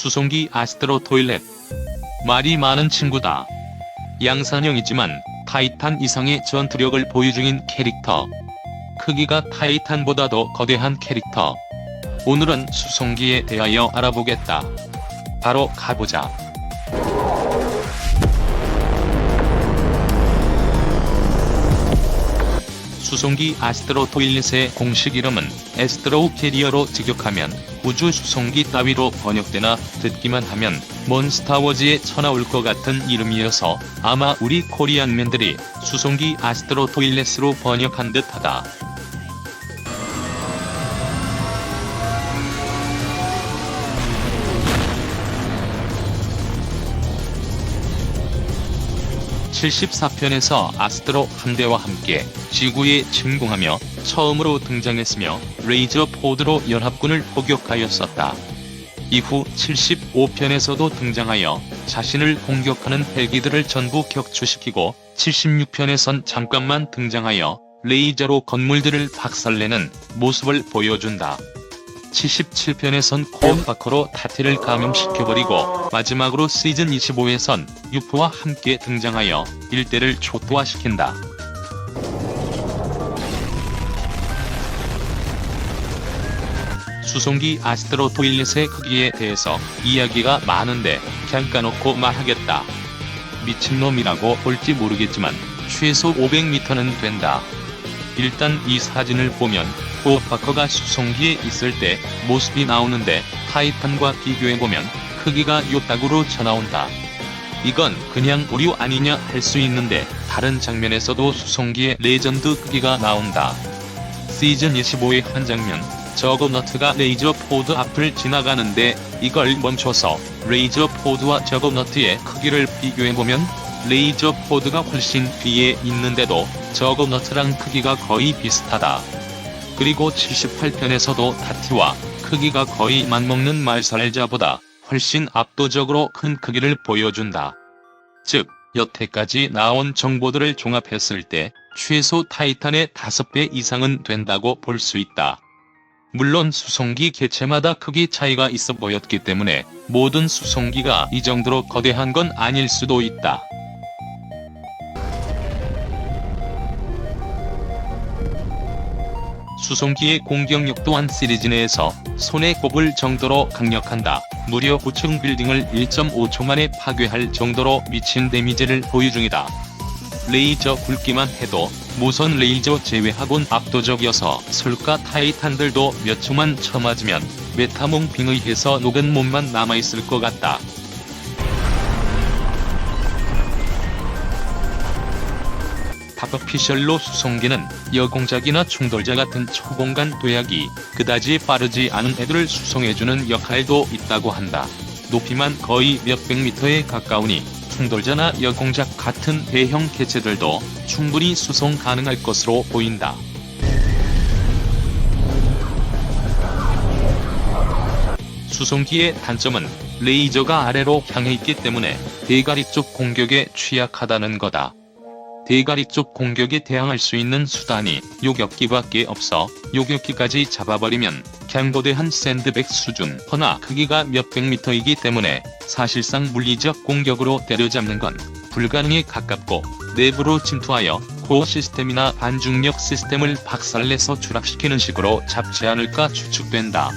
수송기 아스트로 토일렛. 말이 많은 친구다. 양산형이지만 타이탄 이상의 전투력을 보유 중인 캐릭터. 크기가 타이탄보다도 거대한 캐릭터. 오늘은 수송기에 대하여 알아보겠다. 바로 가보자. 수송기 아스트로 토일렛의 공식 이름은 에스트로우 캐리어로 직역하면 우주 수송기 따위로 번역되나 듣기만 하면 먼 스타워즈에 쳐나올 것 같은 이름이어서 아마 우리 코리안맨들이 수송기 아스트로 토일렛으로 번역한 듯하다. (74편에서) 아스트로 함대와 함께 지구에 침공하며 처음으로 등장했으며 레이저 포드로 연합군을 포격하였었다. 이후 75편에서도 등장하여 자신을 공격하는 헬기들을 전부 격추시키고 76편에선 잠깐만 등장하여 레이저로 건물들을 박살내는 모습을 보여준다. 77편에선 코어 파커로 타티를 감염시켜버리고 마지막으로 시즌 25에선 유프와 함께 등장하여 일대를 초토화시킨다. 수송기 아스트로 토일렛의 크기에 대해서 이야기가 많은데 잠깐 놓고 말하겠다. 미친놈이라고 볼지 모르겠지만 최소 500m는 된다. 일단 이 사진을 보면 코어파커가 수송기에 있을 때 모습이 나오는데 타이탄과 비교해보면 크기가 요따구로 쳐나온다. 이건 그냥 오류 아니냐 할 수 있는데 다른 장면에서도 수송기의 레전드 크기가 나온다. 시즌 25의 한 장면, 저거너트가 레이저 포드 앞을 지나가는데 이걸 멈춰서 레이저 포드와 저거너트의 크기를 비교해보면 레이저 포드가 훨씬 뒤에 있는데도 저거너트랑 크기가 거의 비슷하다. 그리고 78편에서도 타티와 크기가 거의 맞먹는 말살자보다 훨씬 압도적으로 큰 크기를 보여준다. 즉, 여태까지 나온 정보들을 종합했을 때 최소 타이탄의 5배 이상은 된다고 볼 수 있다. 물론 수송기 개체마다 크기 차이가 있어 보였기 때문에 모든 수송기가 이 정도로 거대한 건 아닐 수도 있다. 수송기의 공격력 또한 시리즈 내에서 손에 꼽을 정도로 강력한다. 무려 9층 빌딩을 1.5초 만에 파괴할 정도로 미친 데미지를 보유 중이다. 레이저 굵기만 해도 무선 레이저 제외하곤 압도적이어서 설카 타이탄들도 몇 초만 쳐맞으면 메타몽 빙 의해서 녹은 몸만 남아있을 것 같다. 탑어피셜로 수송기는 여공작이나 충돌자 같은 초공간 도약이 그다지 빠르지 않은 애들을 수송해주는 역할도 있다고 한다. 높이만 거의 몇백 미터에 가까우니 충돌자나 여공작 같은 대형 개체들도 충분히 수송 가능할 것으로 보인다. 수송기의 단점은 레이저가 아래로 향해 있기 때문에 대가리 쪽 공격에 취약하다는 거다. 대가리 쪽 공격에 대항할 수 있는 수단이 요격기밖에 없어 요격기까지 잡아버리면 갱거대한 샌드백 수준 허나 크기가 몇백 미터이기 때문에 사실상 물리적 공격으로 때려잡는 건 불가능에 가깝고 내부로 침투하여 코어 시스템이나 반중력 시스템을 박살내서 추락시키는 식으로 잡지 않을까 추측된다.